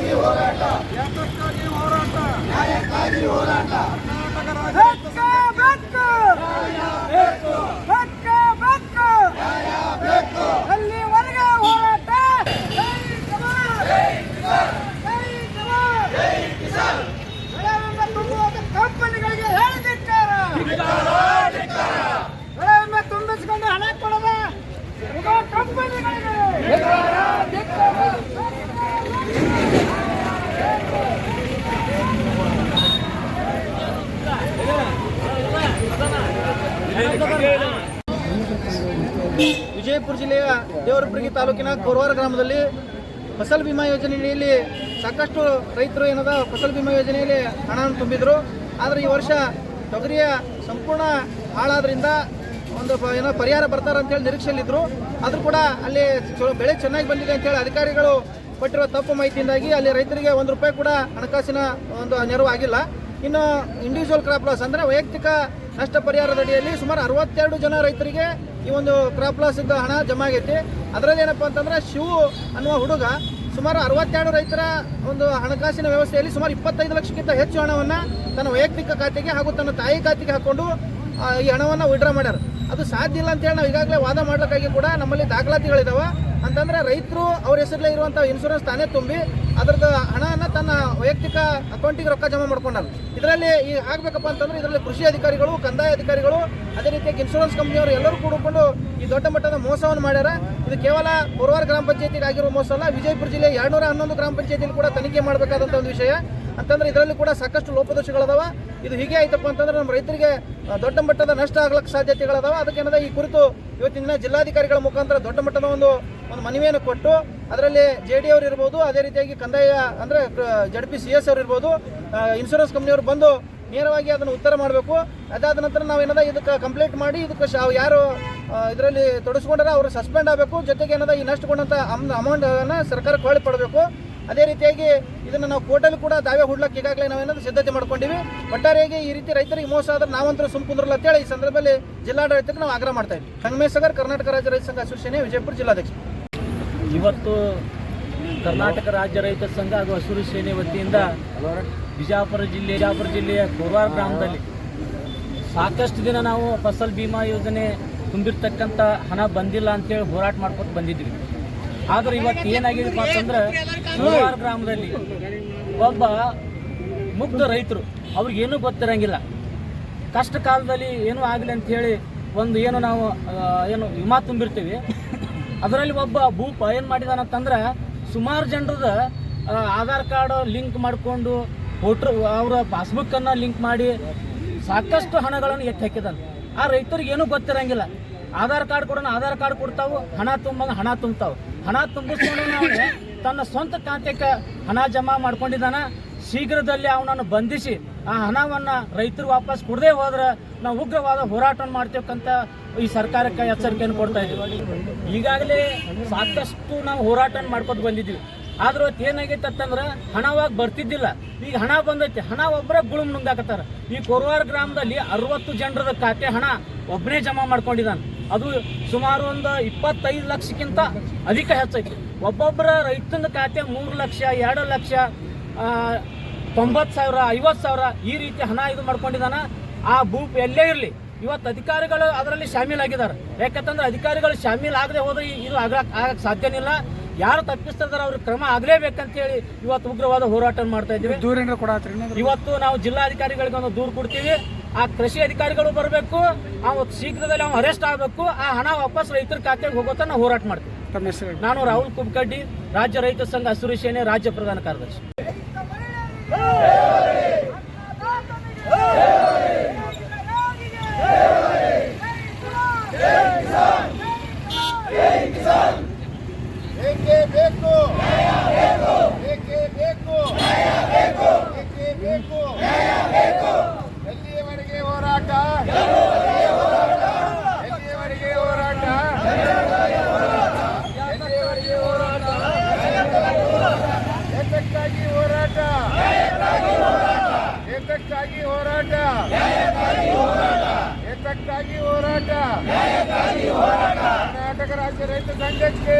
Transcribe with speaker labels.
Speaker 1: ಯಾತಕ್ಕಾಗಿ ಹೋರಾಟ.
Speaker 2: ಅಲ್ಲಿವರೆಗೆ ಹೋರಾಟ ಜೈ ಜವಾನ್! ಜೈ ಜವಾನ್! ಬೆಳೆವಿಮೆ ತುಂಬುವುದು ಕಂಪನಿಗಳಿಗೆ ಹೇಳಿದಿಟ್ಟಾರ ಬೆಳೆವಿಮೆ ತುಂಬಿಸಿಕೊಂಡು ಹಣ ಕೊಡದ ಇದು ಕಂಪನಿಗಳಿಗೆ
Speaker 3: ವಿಜಯಪುರ ಜಿಲ್ಲೆಯ ದೇವರಪುರಗಿ ತಾಲೂಕಿನ ಕೋರವಾರ ಗ್ರಾಮದಲ್ಲಿ ಫಸಲ್ ಬಿಮಾ ಯೋಜನೆಯಲ್ಲಿ ಸಾಕಷ್ಟು ರೈತರು ಏನದ, ಫಸಲ್ ಬಿಮಾ ಯೋಜನೆಯಲ್ಲಿ ಹಣವನ್ನು ತುಂಬಿದ್ರು. ಆದರೆ ಈ ವರ್ಷ ತೊಗರಿಯ ಸಂಪೂರ್ಣ ಹಾಳಾದ್ರಿಂದ ಒಂದು ಏನೋ ಪರಿಹಾರ ಬರ್ತಾರೆ ಅಂತೇಳಿ ನಿರೀಕ್ಷೆಯಲ್ಲಿದ್ದರು ಆದರೂ ಕೂಡ ಅಲ್ಲಿ ಬೆಳೆ ಚೆನ್ನಾಗಿ ಬಂದಿದೆ ಅಂತೇಳಿ ಅಧಿಕಾರಿಗಳು ಕೊಟ್ಟಿರೋ ತಪ್ಪು ಮಾಹಿತಿಯಿಂದಾಗಿ ಅಲ್ಲಿ ರೈತರಿಗೆ ಒಂದು ರೂಪಾಯಿ ಕೂಡ ಹಣಕಾಸಿನ ಒಂದು ನೆರವು ಆಗಿಲ್ಲ. ಇನ್ನು ಇಂಡಿವಿಜುವಲ್ ಕ್ರಾಪ್ ಲಾಸ್ ಅಂದರೆ ವೈಯಕ್ತಿಕ ನಷ್ಟ ಪರಿಹಾರದ ಅಡಿಯಲ್ಲಿ ಸುಮಾರು ಅರವತ್ತೆರಡು ಜನ ರೈತರಿಗೆ ಈ ಒಂದು ಕ್ರಾಪ್ ಲಾಸ್ ಹಣ ಜಮಾ ಆಗೈತಿ. ಅದರಲ್ಲಿ ಏನಪ್ಪ ಅಂತಂದ್ರೆ ಶಿವು ಅನ್ನುವ ಹುಡುಗ ಸುಮಾರು ಅರವತ್ತೆರಡು ರೈತರ ಒಂದು ಹಣಕಾಸಿನ ವ್ಯವಸ್ಥೆಯಲ್ಲಿ ಸುಮಾರು ಇಪ್ಪತ್ತೈದು ಲಕ್ಷಕ್ಕಿಂತ ಹೆಚ್ಚು ಹಣವನ್ನು ತನ್ನ ವೈಯಕ್ತಿಕ ಖಾತೆಗೆ ಹಾಗೂ ತನ್ನ ತಾಯಿ ಖಾತೆಗೆ ಹಾಕ್ಕೊಂಡು ಈ ಹಣವನ್ನು ವಿಡ್ರಾ ಮಾಡ್ಯಾರ. ಅದು ಸಾಧ್ಯ ಇಲ್ಲ ಅಂತೇಳಿ ನಾವು ಈಗಾಗಲೇ ವಾದ ಮಾಡ್ಲಿಕ್ಕಾಗಿ ಕೂಡ ನಮ್ಮಲ್ಲಿ ದಾಖಲಾತಿಗಳಿದಾವೆ. ಅಂತಂದ್ರೆ ರೈತರು ಅವ್ರ ಹೆಸರಲ್ಲೇ ಇರುವಂಥ ಇನ್ಶೂರೆನ್ಸ್ ತಾನೇ ತುಂಬಿ ಅದರದ್ದು ಹಣನ ತನ್ನ ವೈಯಕ್ತಿಕ ಅಕೌಂಟಿಗೆ ರೊಕ್ಕ ಜಮಾ ಮಾಡ್ಕೊಂಡಾರ ಇದರಲ್ಲಿ ಈ ಆಗ್ಬೇಕಪ್ಪ ಅಂತಂದ್ರೆ ಇದರಲ್ಲಿ ಕೃಷಿ ಅಧಿಕಾರಿಗಳು, ಕಂದಾಯ ಅಧಿಕಾರಿಗಳು, ಅದೇ ರೀತಿಯಾಗಿ ಇನ್ಶೂರೆನ್ಸ್ ಕಂಪ್ನಿಯವರು ಎಲ್ಲರೂ ಕೂಡಿಕೊಂಡು ಈ ದೊಡ್ಡ ಮಟ್ಟದ ಮೋಸವನ್ನು ಮಾಡ್ಯಾರ. ಇದು ಕೇವಲ ಕೋರವಾರ ಗ್ರಾಮ ಪಂಚಾಯತಿಗೆ ಆಗಿರೋ ಮೋಸ ಅಲ್ಲ, ವಿಜಯಪುರ ಜಿಲ್ಲೆ ಎರಡ್ನೂರ ಹನ್ನೊಂದು ಗ್ರಾಮ ಪಂಚಾಯತಿಯಲ್ಲಿ ಕೂಡ ತನಿಖೆ ಮಾಡಬೇಕಾದಂಥ ಒಂದು ವಿಷಯ. ಅಂತಂದ್ರೆ ಇದರಲ್ಲಿ ಕೂಡ ಸಾಕಷ್ಟು ಲೋಪದೋಷಗಳದಾವ. ಇದು ಹೀಗೆ ಆಯ್ತಪ್ಪ ಅಂತಂದ್ರೆ ನಮ್ಮ ರೈತರಿಗೆ ದೊಡ್ಡ ಮಟ್ಟದ ನಷ್ಟ ಆಗ್ಲಿಕ್ಕೆ ಸಾಧ್ಯತೆಗಳದಾವ. ಅದಕ್ಕೆ ಏನದ ಈ ಕುರಿತು ಇವತ್ತಿನ ದಿನ ಜಿಲ್ಲಾಧಿಕಾರಿಗಳ ಮುಖಾಂತರ ದೊಡ್ಡ ಮಟ್ಟದ ಒಂದು ಒಂದು ಮನವಿಯನ್ನು ಕೊಟ್ಟು ಅದರಲ್ಲಿ ಜೆ ಡಿ ಅವ್ರು ಇರ್ಬೋದು, ಅದೇ ರೀತಿಯಾಗಿ ಕಂದಾಯ, ಅಂದರೆ ಜಡ್ ಪಿ ಸಿ ಎಸ್ ಅವ್ರು ಇರ್ಬೋದು ಇನ್ಶೂರೆನ್ಸ್ ಕಂಪ್ನಿಯವರು ಬಂದು ನೇರವಾಗಿ ಅದನ್ನು ಉತ್ತರ ಮಾಡಬೇಕು. ಅದಾದ ನಂತರ ನಾವೇನದ ಇದಕ್ಕೆ ಕಂಪ್ಲೇಂಟ್ ಮಾಡಿ, ಇದಕ್ಕೆ ಯಾರು ಇದರಲ್ಲಿ ತೊಡಸ್ಕೊಂಡಾರ ಅವರು ಸಸ್ಪೆಂಡ್ ಆಗಬೇಕು. ಜೊತೆಗೆ ಏನದ, ಈ ನಷ್ಟಗೊಂಡಂಥ ಅಮೌಂಟನ್ನು ಸರ್ಕಾರಕ್ಕೆ ಹೊಳ್ಳಿ ಪಡಬೇಕು. ಅದೇ ರೀತಿಯಾಗಿ ಇದನ್ನು ನಾವು ಕೋರ್ಟಲ್ಲಿ ಕೂಡ ದಾವೆ ಹುಡ್ಲಕ್ಕೆ ಈಗಾಗಲೇ ನಾವೇನಾದ್ರೂ ಸಿದ್ಧತೆ ಮಾಡ್ಕೊಂಡಿವಿ. ಒಟ್ಟಾರೆಯಾಗಿ ಈ ರೀತಿ ರೈತರಿಗೆ ಮೋಸ ಆದ್ರೆ ನಾವಂತರೂ ಸುಮ್ ಕುಂದ್ರಲ್ಲ ಅಂತೇಳಿ ಈ ಸಂದರ್ಭದಲ್ಲಿ ಜಿಲ್ಲಾಡಳಿತಕ್ಕೆ ನಾವು ಆಗ್ರಹ ಮಾಡ್ತಾ ಇದ್ದೀವಿ ಸಂಗಮೇಶ್ ಸಾಗರ್, ಕರ್ನಾಟಕ ರಾಜ್ಯ ರೈತ ಸಂಘ ಅಸೋಸಿಯೇಷನ್, ವಿಜಯಪುರ ಜಿಲ್ಲಾಧ್ಯಕ್ಷ
Speaker 4: ಇವತ್ತು ಕರ್ನಾಟಕ ರಾಜ್ಯ ರೈತ ಸಂಘ ಹಾಗೂ ಹಸಿರು ಸೇನೆ ವತಿಯಿಂದ ಬಿಜಾಪುರ ಜಿಲ್ಲೆ, ಬಿಜಾಪುರ ಜಿಲ್ಲೆಯ ಕೋಲಾರ ಗ್ರಾಮದಲ್ಲಿ ಸಾಕಷ್ಟು ದಿನ ನಾವು ಫಸಲ್ ಬಿಮಾ ಯೋಜನೆ ತುಂಬಿರ್ತಕ್ಕಂಥ ಹಣ ಬಂದಿಲ್ಲ ಅಂತೇಳಿ ಹೋರಾಟ ಮಾಡ್ಕೊತ ಬಂದಿದ್ವಿ. ಆದ್ರೆ ಇವತ್ತು ಏನಾಗಿದೆಪ್ಪ ಅಂತಂದ್ರೆ ಕೋಲಾರ ಗ್ರಾಮದಲ್ಲಿ ಒಬ್ಬ ಮುಗ್ಧ ರೈತರು ಅವ್ರಿಗೇನು ಗೊತ್ತಿರಂಗಿಲ್ಲ. ಕಷ್ಟ ಕಾಲದಲ್ಲಿ ಏನೂ ಆಗಲಿ ಅಂತ ಹೇಳಿ ಒಂದು ಏನು ನಾವು ಏನು ವಿಮಾ ತುಂಬಿರ್ತೀವಿ. ಅದರಲ್ಲಿ ಒಬ್ಬ ಭೂಪ ಏನು ಮಾಡಿದಾನಂತಂದ್ರೆ ಸುಮಾರು ಜನರದ ಆಧಾರ್ ಕಾರ್ಡ್ ಲಿಂಕ್ ಮಾಡಿಕೊಂಡು ವೋಟ್ರ್, ಅವರ ಪಾಸ್ಬುಕ್ಕನ್ನು ಲಿಂಕ್ ಮಾಡಿ ಸಾಕಷ್ಟು ಹಣಗಳನ್ನು ಎತ್ತಿ ಹಾಕಿದಾನೆ. ಆ ರೈತರಿಗೆ ಏನೂ ಗೊತ್ತಿರಂಗಿಲ್ಲ. ಆಧಾರ್ ಕಾರ್ಡ್ ಕೊಡೋಣ ಆಧಾರ್ ಕಾರ್ಡ್ ಕೊಡ್ತಾವು, ಹಣ ತುಂಬಂಗ ಹಣ ತುಂಬ್ತಾವು. ಹಣ ತುಂಬಿಸ್ಕೊಂಡು ತನ್ನ ಸ್ವಂತ ಖಾತೆಗೆ ಹಣ ಜಮಾ ಮಾಡ್ಕೊಂಡಿದ್ದಾನ ಶೀಘ್ರದಲ್ಲಿ ಅವನನ್ನು ಬಂಧಿಸಿ ಆ ಹಣವನ್ನು ರೈತರು ವಾಪಸ್ ಕೊಡದೆ ಹೋದ್ರೆ ನಾವು ಉಗ್ರವಾದ ಹೋರಾಟವನ್ನು ಮಾಡ್ತೇವಂತ ಈ ಸರ್ಕಾರಕ್ಕೆ ಎಚ್ಚರಿಕೆಯನ್ನು ಕೊಡ್ತಾ ಇದ್ದೀವಿ. ಈಗಾಗಲೇ ಸಾಕಷ್ಟು ನಾವು ಹೋರಾಟ ಮಾಡ್ಕೊಂಡು ಬಂದಿದ್ದೀವಿ. ಆದ್ರೆ ಅವತ್ತು ಹಣವಾಗಿ ಬರ್ತಿದ್ದಿಲ್ಲ. ಈಗ ಹಣ ಬಂದೈತಿ. ಹಣ ಒಬ್ಬರೇ ಗುಳುಮ್ ನುಂಗಾಕತ್ತಾರ. ಈ ಕೊರವಾರ ಗ್ರಾಮದಲ್ಲಿ ಅರವತ್ತು ಜನರದ ಖಾತೆ ಹಣ ಒಬ್ಬನೇ ಜಮಾ ಮಾಡ್ಕೊಂಡಿದ್ದಾನೆ. ಅದು ಸುಮಾರು ಒಂದು ಇಪ್ಪತ್ತೈದು ಲಕ್ಷಕ್ಕಿಂತ ಅಧಿಕ ಹೆಚ್ಚೈತಿ. ಒಬ್ಬೊಬ್ಬರ ರೈತನ ಖಾತೆ ಮೂರು ಲಕ್ಷ, ಎರಡು ಲಕ್ಷ ತೊಂಬತ್ತು ಸಾವಿರ ಐವತ್ತು ಸಾವಿರ ಈ ರೀತಿ ಹಣ ಇದು ಮಾಡ್ಕೊಂಡಿದ್ದಾನ. ಆ ಬೂಪ್ ಎಲ್ಲೇ ಇರಲಿ. ಇವತ್ತು ಅಧಿಕಾರಿಗಳು ಅದರಲ್ಲಿ ಶಾಮೀಲಾಗಿದ್ದಾರೆ. ಯಾಕಂತಂದ್ರೆ ಅಧಿಕಾರಿಗಳು ಶಾಮೀಲ್ ಆಗದೆ ಹೋದ್ರೆ ಇದು ಆಗಕ್ಕೆ ಆಗಕ್ಕೆ ಸಾಧ್ಯನಿಲ್ಲ. ಯಾರು ತಪ್ಪಿಸ್ತಾರೆ ಅವ್ರಿಗೆ ಕ್ರಮ ಆಗಲೇಬೇಕಂತೇಳಿ ಇವತ್ತು ಉಗ್ರವಾದ ಹೋರಾಟ ಮಾಡ್ತಾ ಇದ್ದೀವಿ.
Speaker 1: ದೂರ ಕೂಡ
Speaker 4: ಇವತ್ತು ನಾವು ಜಿಲ್ಲಾಧಿಕಾರಿಗಳಿಗೆ ಒಂದು ದೂರು ಕೊಡ್ತೀವಿ. ಆ ಕೃಷಿ ಅಧಿಕಾರಿಗಳು ಬರಬೇಕು. ಅವ್ ಶೀಘ್ರದಲ್ಲಿ ಅವ್ನು ಅರೆಸ್ಟ್ ಆಗಬೇಕು. ಆ ಹಣ ವಾಪಸ್ ರೈತರ ಖಾತೆಗೆ ಹೋಗೋತ ನಾವು ಹೋರಾಟ ಮಾಡ್ತೀವಿ. ನಾನು ರಾಹುಲ್ ಕುಬ್ಕಡ್ಡಿ ರಾಜ್ಯ ರೈತ ಸಂಘ ಹಸಿರು ಸೇನೆ ರಾಜ್ಯ ಪ್ರಧಾನ ಕಾರ್ಯದರ್ಶಿ.
Speaker 3: ಏಕೆ ಬೇಕು ಏಕೆ ಬೇಕು ಏಕೆ ಬೇಕು ಎಲ್ಲಿಯವರೆಗೆ ಹೋರಾಟ ಎಲ್ಲಿಯವರೆಗೆ ಹೋರಾಟ ಎಲ್ಲಿಯವರೆಗೆ ಹೋರಾಟ ಏತಕ್ಕಾಗಿ ಹೋರಾಟ ಏತಕ್ಕಾಗಿ ಹೋರಾಟ ಏತಕ್ಕಾಗಿ ಹೋರಾಟ ಕರ್ನಾಟಕ ರಾಜ್ಯ ರೈತ ಸಂಘಕ್ಕೆ